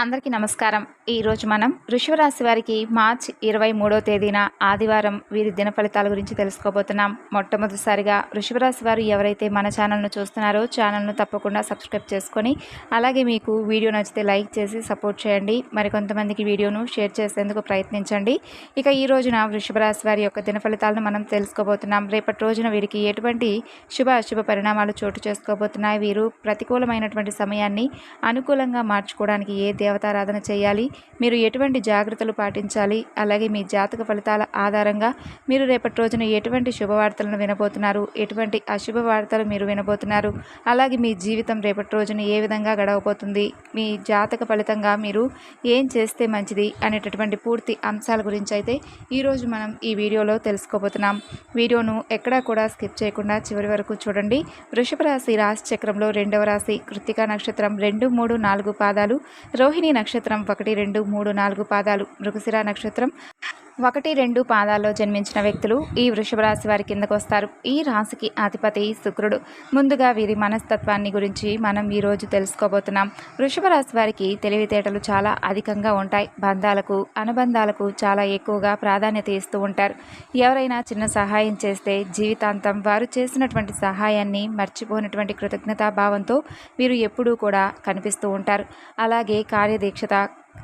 అందరికీ నమస్కారం. ఈరోజు మనం వృషభరాశి వారికి మార్చ్ ఇరవై మూడో తేదీన ఆదివారం వీరి దిన ఫలితాల గురించి తెలుసుకోబోతున్నాం. మొట్టమొదటిసారిగా వృషభరాశి వారు ఎవరైతే మన ఛానల్ను చూస్తున్నారో ఛానల్ను తప్పకుండా సబ్స్క్రైబ్ చేసుకొని అలాగే మీకు వీడియో నచ్చితే లైక్ చేసి సపోర్ట్ చేయండి. మరికొంతమందికి వీడియోను షేర్ చేసేందుకు ప్రయత్నించండి. ఇక ఈ రోజున వృషభరాశి వారి యొక్క దిన ఫలితాలను మనం తెలుసుకోబోతున్నాం. రేపటి రోజున వీరికి ఎటువంటి శుభ అశుభ పరిణామాలు చోటు చేసుకోబోతున్నాయి. వీరు ప్రతికూలమైనటువంటి సమయాన్ని అనుకూలంగా మార్చుకోవడానికి ఏ దేవతారాధన చేయాలి. మీరు ఎటువంటి జాగ్రత్తలు పాటించాలి? అలాగే మీ జాతక ఫలితాల ఆధారంగా మీరు రేపటి రోజున ఎటువంటి శుభవార్తలను వినబోతున్నారు? ఎటువంటి అశుభ వార్తలు మీరు వినబోతున్నారు? అలాగే మీ జీవితం రేపటి రోజున ఏ విధంగా గడవబోతుంది? మీ జాతక ఫలితంగా మీరు ఏం చేస్తే మంచిది? అనేటటువంటి పూర్తి అంశాల గురించి అయితే ఈరోజు మనం ఈ వీడియోలో తెలుసుకోబోతున్నాం. వీడియోను ఎక్కడా కూడా స్కిప్ చేయకుండా చివరి వరకు చూడండి. వృషభ రాశి రాశి చక్రంలో రెండవ రాశి కృత్తికా నక్షత్రం రెండు మూడు నాలుగు పాదాలు. రోహిణి నక్షత్రం ఒకటి రెండు మూడు నాలుగు పాదాలు. మృగశిర నక్షత్రం ఒకటి రెండు పాదాల్లో జన్మించిన వ్యక్తులు ఈ వృషభ రాశి వారి కిందకు వస్తారు. ఈ రాశికి అధిపతి శుక్రుడు. ముందుగా వీరి మనస్తత్వాన్ని గురించి మనం ఈరోజు తెలుసుకోబోతున్నాం. వృషభ రాశి వారికి తెలివితేటలు చాలా అధికంగా ఉంటాయి. బంధాలకు అనుబంధాలకు చాలా ఎక్కువగా ప్రాధాన్యత ఇస్తూ ఉంటారు. ఎవరైనా చిన్న సహాయం చేస్తే జీవితాంతం వారు చేసినటువంటి సహాయాన్ని మర్చిపోయినటువంటి కృతజ్ఞతాభావంతో వీరు ఎప్పుడూ కూడా కనిపిస్తూ ఉంటారు. అలాగే కార్యదీక్షత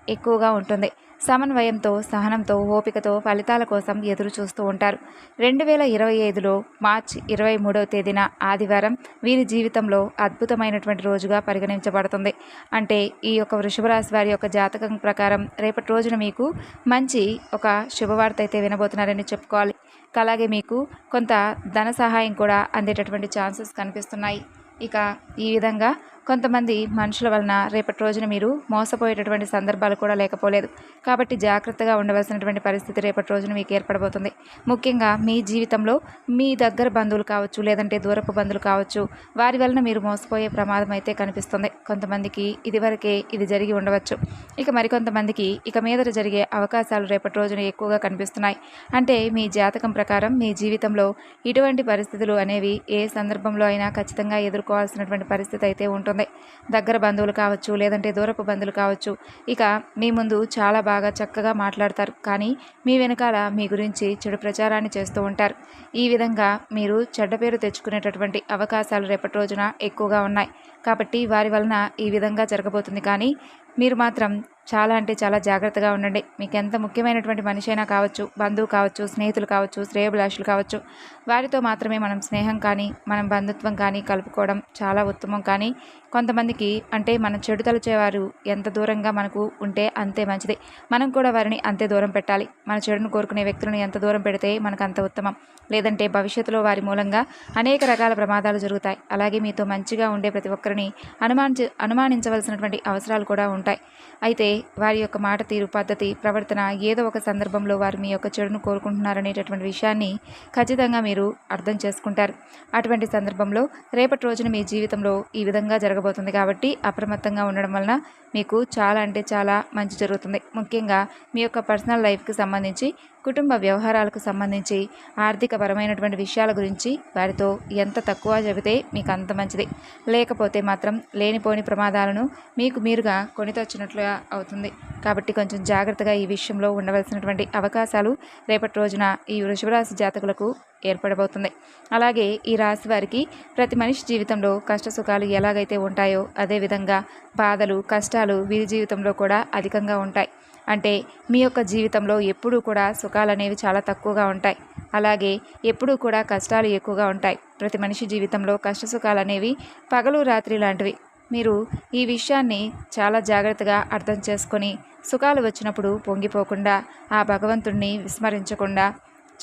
ఎక్కువగా ఉంటుంది. సమన్వయంతో సహనంతో ఓపికతో ఫలితాల కోసం ఎదురు చూస్తూ ఉంటారు. రెండు వేల ఇరవై ఐదులో మార్చ్ ఇరవై మూడవ తేదీన ఆదివారం వీరి జీవితంలో అద్భుతమైనటువంటి రోజుగా పరిగణించబడుతుంది. అంటే ఈ యొక్క వృషభరాశి వారి యొక్క జాతకం ప్రకారం రేపటి రోజున మీకు మంచి ఒక శుభవార్త అయితే వినబోతున్నారని చెప్పుకోవాలి. అలాగే మీకు కొంత ధన సహాయం కూడా అందేటటువంటి ఛాన్సెస్ కనిపిస్తున్నాయి. ఇక ఈ విధంగా కొంతమంది మనుషుల వలన రేపటి రోజున మీరు మోసపోయేటటువంటి సందర్భాలు కూడా లేకపోలేదు. కాబట్టి జాగ్రత్తగా ఉండవలసినటువంటి పరిస్థితి రేపటి రోజున మీకు ఏర్పడబోతుంది. ముఖ్యంగా మీ జీవితంలో మీ దగ్గర బంధువులు కావచ్చు లేదంటే దూరపు బంధువులు కావచ్చు వారి వలన మీరు మోసపోయే ప్రమాదం అయితే కనిపిస్తుంది. కొంతమందికి ఇదివరకే ఇది జరిగి ఉండవచ్చు. ఇక మరికొంతమందికి ఇక మీదట జరిగే అవకాశాలు రేపటి రోజున ఎక్కువగా కనిపిస్తున్నాయి. అంటే మీ జాతకం ప్రకారం మీ జీవితంలో ఇటువంటి పరిస్థితులు అనేవి ఏ సందర్భంలో అయినా ఖచ్చితంగా ఎదుర్కోవాల్సినటువంటి పరిస్థితి అయితే ఉంటుంది ఉంటుంది దగ్గర బంధువులు కావచ్చు లేదంటే దూరపు బంధువులు కావచ్చు ఇక మీ ముందు చాలా బాగా చక్కగా మాట్లాడతారు. కానీ మీ వెనకాల మీ గురించి చెడు ప్రచారాన్ని చేస్తూ ఉంటారు. ఈ విధంగా మీరు చెడ్డ పేరు తెచ్చుకునేటటువంటి అవకాశాలు రేపటి రోజున ఎక్కువగా ఉన్నాయి. కాబట్టి వారి వలన ఈ విధంగా జరగబోతుంది. కానీ మీరు మాత్రం చాలా అంటే చాలా జాగ్రత్తగా ఉండండి. మీకు ఎంత ముఖ్యమైనటువంటి మనిషి అయినా కావచ్చు బంధువు కావచ్చు స్నేహితులు కావచ్చు శ్రేయభిలాషులు కావచ్చు వారితో మాత్రమే మనం స్నేహం కానీ మనం బంధుత్వం కానీ కలుపుకోవడం చాలా ఉత్తమం. కానీ కొంతమందికి అంటే మన చెడు తలచేవారు ఎంత దూరంగా మనకు ఉంటే అంతే మంచిది. మనం కూడా వారిని అంతే దూరం పెట్టాలి. మన చెడును కోరుకునే వ్యక్తులను ఎంత దూరం పెడితే మనకు అంత ఉత్తమం. లేదంటే భవిష్యత్తులో వారి మూలంగా అనేక రకాల ప్రమాదాలు జరుగుతాయి. అలాగే మీతో మంచిగా ఉండే ప్రతి ఒక్కరిని అనుమానించ అనుమానించవలసినటువంటి అవసరాలు కూడా ఉంటాయి. అయితే వారి యొక్క మాట తీరు పద్ధతి ప్రవర్తన ఏదో ఒక సందర్భంలో వారు మీ యొక్క చెడును కోరుకుంటున్నారనేటటువంటి విషయాన్ని ఖచ్చితంగా మీరు అర్థం చేసుకుంటారు. అటువంటి సందర్భంలో రేపటి రోజున మీ జీవితంలో ఈ విధంగా జరగబోతుంది కాబట్టి అప్రమత్తంగా ఉండడం వలన మీకు చాలా అంటే చాలా మంచి జరుగుతుంది. ముఖ్యంగా మీ యొక్క పర్సనల్ లైఫ్కి సంబంధించి కుటుంబ వ్యవహారాలకు సంబంధించి ఆర్థికపరమైనటువంటి విషయాల గురించి వారితో ఎంత తక్కువ చెబితే మీకు అంత మంచిది. లేకపోతే మాత్రం లేనిపోని ప్రమాదాలను మీకు మీరుగా కొని తెచ్చినట్లుగా అవుతుంది. కాబట్టి కొంచెం జాగ్రత్తగా ఈ విషయంలో ఉండవలసినటువంటి అవకాశాలు రేపటి రోజున ఈ వృషభరాశి జాతకులకు ఏర్పడబోతుంది. అలాగే ఈ రాశి వారికి ప్రతి మనిషి జీవితంలో కష్ట సుఖాలు ఎలాగైతే ఉంటాయో అదేవిధంగా బాధలు కష్టాలు వీరి జీవితంలో కూడా అధికంగా ఉంటాయి. అంటే మీ యొక్క జీవితంలో ఎప్పుడూ కూడా సుఖాలు అనేవి చాలా తక్కువగా ఉంటాయి. అలాగే ఎప్పుడూ కూడా కష్టాలు ఎక్కువగా ఉంటాయి. ప్రతి మనిషి జీవితంలో కష్ట సుఖాలు అనేవి పగలు రాత్రి లాంటివి. మీరు ఈ విషయాన్ని చాలా జాగ్రత్తగా అర్థం చేసుకొని సుఖాలు వచ్చినప్పుడు పొంగిపోకుండా ఆ భగవంతుణ్ణి విస్మరించకుండా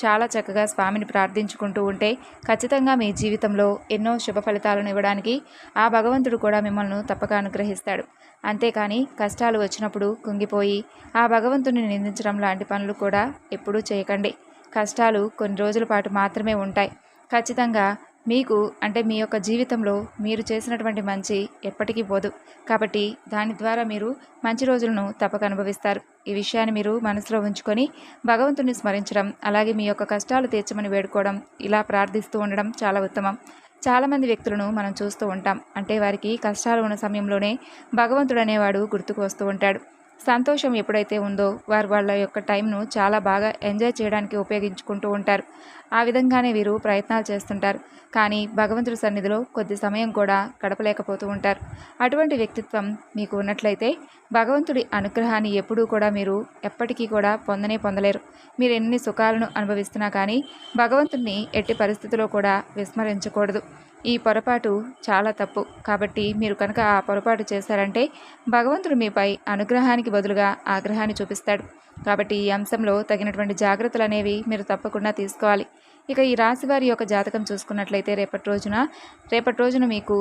చాలా చక్కగా స్వామిని ప్రార్థించుకుంటూ ఉంటే ఖచ్చితంగా మీ జీవితంలో ఎన్నో శుభ ఫలితాలను ఇవ్వడానికి ఆ భగవంతుడు కూడా మిమ్మల్ని తప్పక అనుగ్రహిస్తాడు. అంతేకాని కష్టాలు వచ్చినప్పుడు కుంగిపోయి ఆ భగవంతుని నిందించడం లాంటి పనులు కూడా ఎప్పుడూ చేయకండి. కష్టాలు కొన్ని రోజుల పాటు మాత్రమే ఉంటాయి. ఖచ్చితంగా మీకు అంటే మీ యొక్క జీవితంలో మీరు చేసినటువంటి మంచి ఎప్పటికీ పోదు. కాబట్టి దాని ద్వారా మీరు మంచి రోజులను తప్పక అనుభవిస్తారు. ఈ విషయాన్ని మీరు మనసులో ఉంచుకొని భగవంతుని స్మరించడం అలాగే మీ యొక్క కష్టాలు తీర్చమని వేడుకోవడం ఇలా ప్రార్థిస్తూ ఉండడం చాలా ఉత్తమం. చాలామంది వ్యక్తులను మనం చూస్తూ ఉంటాం. అంటే వారికి కష్టాలు ఉన్న సమయంలోనే భగవంతుడు అనేవాడు గుర్తుకు వస్తూ ఉంటాడు. సంతోషం ఎప్పుడైతే ఉందో వారు వాళ్ళ యొక్క టైంను చాలా బాగా ఎంజాయ్ చేయడానికి ఉపయోగించుకుంటూ ఉంటారు. ఆ విధంగానే వీరు ప్రయత్నాలు చేస్తుంటారు. కానీ భగవంతుడి సన్నిధిలో కొద్ది సమయం కూడా గడపలేకపోతూ ఉంటారు. అటువంటి వ్యక్తిత్వం మీకు ఉన్నట్లయితే భగవంతుడి అనుగ్రహాన్ని ఎప్పుడూ కూడా మీరు ఎప్పటికీ కూడా పొందనే పొందలేరు. మీరు ఎన్ని సుఖాలను అనుభవిస్తున్నా కానీ భగవంతుడిని ఎట్టి పరిస్థితిలో కూడా విస్మరించకూడదు. ఈ పొరపాటు చాలా తప్పు. కాబట్టి మీరు కనుక ఆ పొరపాటు చేశారంటే భగవంతుడు మీపై అనుగ్రహానికి బదులుగా ఆగ్రహాన్ని చూపిస్తాడు. కాబట్టి ఈ అంశంలో తగినటువంటి జాగ్రత్తలు అనేవి మీరు తప్పకుండా తీసుకోవాలి. ఇక ఈ రాశి వారి యొక్క జాతకం చూసుకున్నట్లయితే రేపటి రోజున రేపటి రోజున మీకు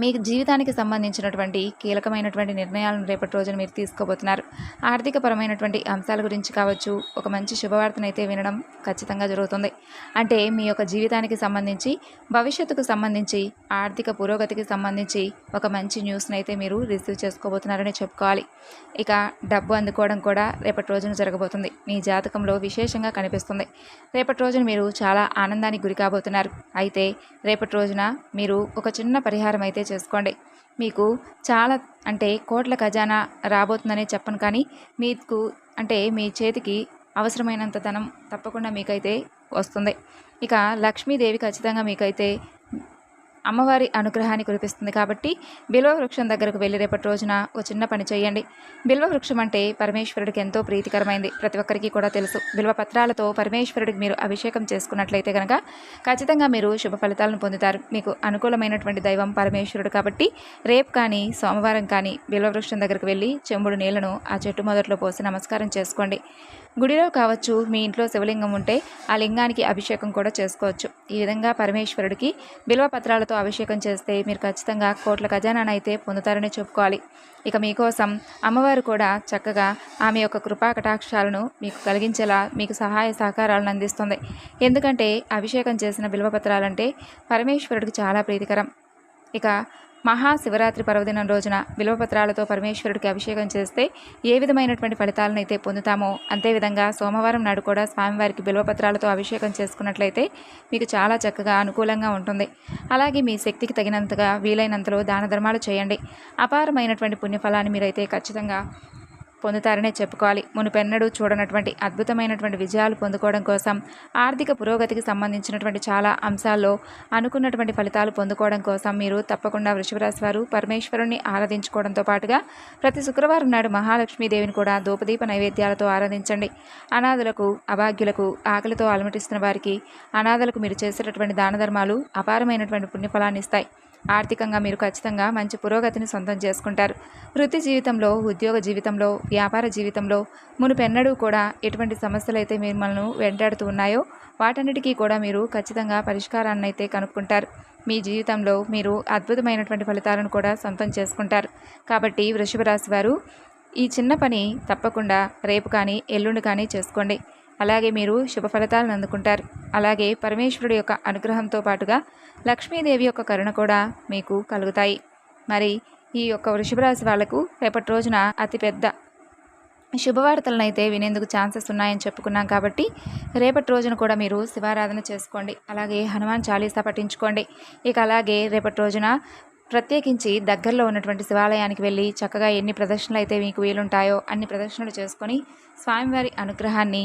మీ జీవితానికి సంబంధించినటువంటి కీలకమైనటువంటి నిర్ణయాలను రేపటి రోజున మీరు తీసుకోబోతున్నారు. ఆర్థిక పరమైనటువంటి అంశాల గురించి కావచ్చు ఒక మంచి శుభవార్తనైతే వినడం ఖచ్చితంగా జరుగుతుంది. అంటే మీ యొక్క జీవితానికి సంబంధించి భవిష్యత్తుకు సంబంధించి ఆర్థిక పురోగతికి సంబంధించి ఒక మంచి న్యూస్ని అయితే మీరు రిసీవ్ చేసుకోబోతున్నారని చెప్పుకోవాలి. ఇక డబ్బు అందుకోవడం కూడా రేపటి రోజున జరగబోతుంది. మీ జాతకంలో విశేషంగా కనిపిస్తుంది. రేపటి రోజున మీరు చాలా ఆనందానికి గురి కాబోతున్నారు. అయితే రేపటి రోజున మీరు ఒక చిన్న పరిహారం అయితే చేసుకోండి. మీకు చాలా అంటే కోట్ల ఖజానా రాబోతుందనే చెప్పను కానీ మీకు అంటే మీ చేతికి అవసరమైనంత ధనం తప్పకుండా మీకైతే వస్తుంది. ఇక లక్ష్మీదేవి ఖచ్చితంగా మీకైతే అమ్మవారి అనుగ్రహాన్ని కురిపిస్తుంది కాబట్టి బిల్వ వృక్షం దగ్గరకు వెళ్ళి రేపటి రోజున ఒక చిన్న పని చేయండి. బిల్వ వృక్షం అంటే పరమేశ్వరుడికి ఎంతో ప్రీతికరమైంది. ప్రతి ఒక్కరికి కూడా తెలుసు. బిల్వ పత్రాలతో పరమేశ్వరుడికి మీరు అభిషేకం చేసుకున్నట్లయితే కనుక ఖచ్చితంగా మీరు శుభ ఫలితాలను పొందుతారు. మీకు అనుకూలమైనటువంటి దైవం పరమేశ్వరుడు కాబట్టి రేపు కానీ సోమవారం కానీ బిల్వ వృక్షం దగ్గరకు వెళ్ళి చెంబుడు నీళ్ళను ఆ చెట్టు మొదట్లో పోసి నమస్కారం చేసుకోండి. గుడిలో కావచ్చు మీ ఇంట్లో శివలింగం ఉంటే ఆ లింగానికి అభిషేకం కూడా చేసుకోవచ్చు. ఈ విధంగా పరమేశ్వరుడికి బిల్వ పత్రాలతో అభిషేకం చేస్తే మీరు ఖచ్చితంగా కోట్ల ఖజానానైతే పొందుతారని చెప్పుకోవాలి. ఇక మీకోసం అమ్మవారు కూడా చక్కగా ఆమె యొక్క కృపా కటాక్షాలను మీకు కలిగించేలా మీకు సహాయ సహకారాలను అందిస్తుంది. ఎందుకంటే అభిషేకం చేసిన బిల్వపత్రాలంటే పరమేశ్వరుడికి చాలా ప్రీతికరం. ఇక మహాశివరాత్రి పర్వదినం రోజున బిల్వపత్రాలతో పరమేశ్వరుడికి అభిషేకం చేస్తే ఏ విధమైనటువంటి ఫలితాలను అయితే పొందుతామో అంతేవిధంగా సోమవారం నాడు కూడా స్వామివారికి బిల్వపత్రాలతో అభిషేకం చేసుకున్నట్లయితే మీకు చాలా చక్కగా అనుకూలంగా ఉంటుంది. అలాగే మీ శక్తికి తగినంతగా వీలైనంతలో దాన ధర్మాలు చేయండి. అపారమైనటువంటి పుణ్యఫలాన్ని మీరైతే ఖచ్చితంగా పొందుతారనే చెప్పుకోవాలి. మునుపెన్నడూ చూడనటువంటి అద్భుతమైనటువంటి విజయాలు పొందుకోవడం కోసం ఆర్థిక పురోగతికి సంబంధించినటువంటి చాలా అంశాల్లో అనుకున్నటువంటి ఫలితాలు పొందుకోవడం కోసం మీరు తప్పకుండా వృషభరాశి వారు పరమేశ్వరుణ్ణి ఆరాధించుకోవడంతో పాటుగా ప్రతి శుక్రవారం నాడు మహాలక్ష్మీదేవిని కూడా ధూపదీప నైవేద్యాలతో ఆరాధించండి. అనాథులకు అభాగ్యులకు ఆకలితో అలమటిస్తున్న వారికి అనాథలకు మీరు చేసేటటువంటి దాన ధర్మాలు అపారమైనటువంటి పుణ్యఫలాన్ని ఇస్తాయి. ఆర్థికంగా మీరు ఖచ్చితంగా మంచి పురోగతిని సొంతం చేసుకుంటారు. వృత్తి జీవితంలో ఉద్యోగ జీవితంలో వ్యాపార జీవితంలో మునుపెన్నడూ కూడా ఎటువంటి సమస్యలు అయితే మిమ్మల్ని వెంటాడుతూ ఉన్నాయో వాటన్నిటికీ కూడా మీరు ఖచ్చితంగా పరిష్కారాన్ని అయితే కనుక్కుంటారు. మీ జీవితంలో మీరు అద్భుతమైనటువంటి ఫలితాలను కూడా సొంతం చేసుకుంటారు. కాబట్టి వృషభ రాశి వారు ఈ చిన్న పని తప్పకుండా రేపు కానీ ఎల్లుండి కానీ చేసుకోండి. అలాగే మీరు శుభ ఫలితాలను అందుకుంటారు. అలాగే పరమేశ్వరుడు యొక్క అనుగ్రహంతో పాటుగా లక్ష్మీదేవి యొక్క కరుణ కూడా మీకు కలుగుతాయి. మరి ఈ యొక్క వృషభరాశి వాళ్ళకు రేపటి రోజున అతిపెద్ద శుభవార్తలనైతే వినేందుకు ఛాన్సెస్ ఉన్నాయని చెప్పుకున్నాం కాబట్టి రేపటి రోజున కూడా మీరు శివారాధన చేసుకోండి. అలాగే హనుమాన్ చాలీసా పఠించుకోండి. ఇక అలాగే రేపటి రోజున ప్రత్యేకించి దగ్గరలో ఉన్నటువంటి శివాలయానికి వెళ్ళి చక్కగా ఎన్ని ప్రదర్శనలు అయితే మీకు వీలుంటాయో అన్ని ప్రదర్శనలు చేసుకొని స్వామివారి అనుగ్రహాన్ని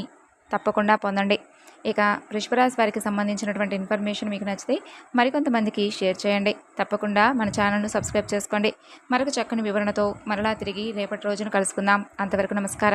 తప్పకుండా పొందండి. ఇక వృషభరాశి వారికి సంబంధించినటువంటి ఇన్ఫర్మేషన్ మీకు నచ్చితే మరికొంతమందికి షేర్ చేయండి. తప్పకుండా మన ఛానల్ను సబ్స్క్రైబ్ చేసుకోండి. మరొక చక్కని వివరణతో మరలా తిరిగి రేపటి రోజున కలుసుకుందాం. అంతవరకు నమస్కారం.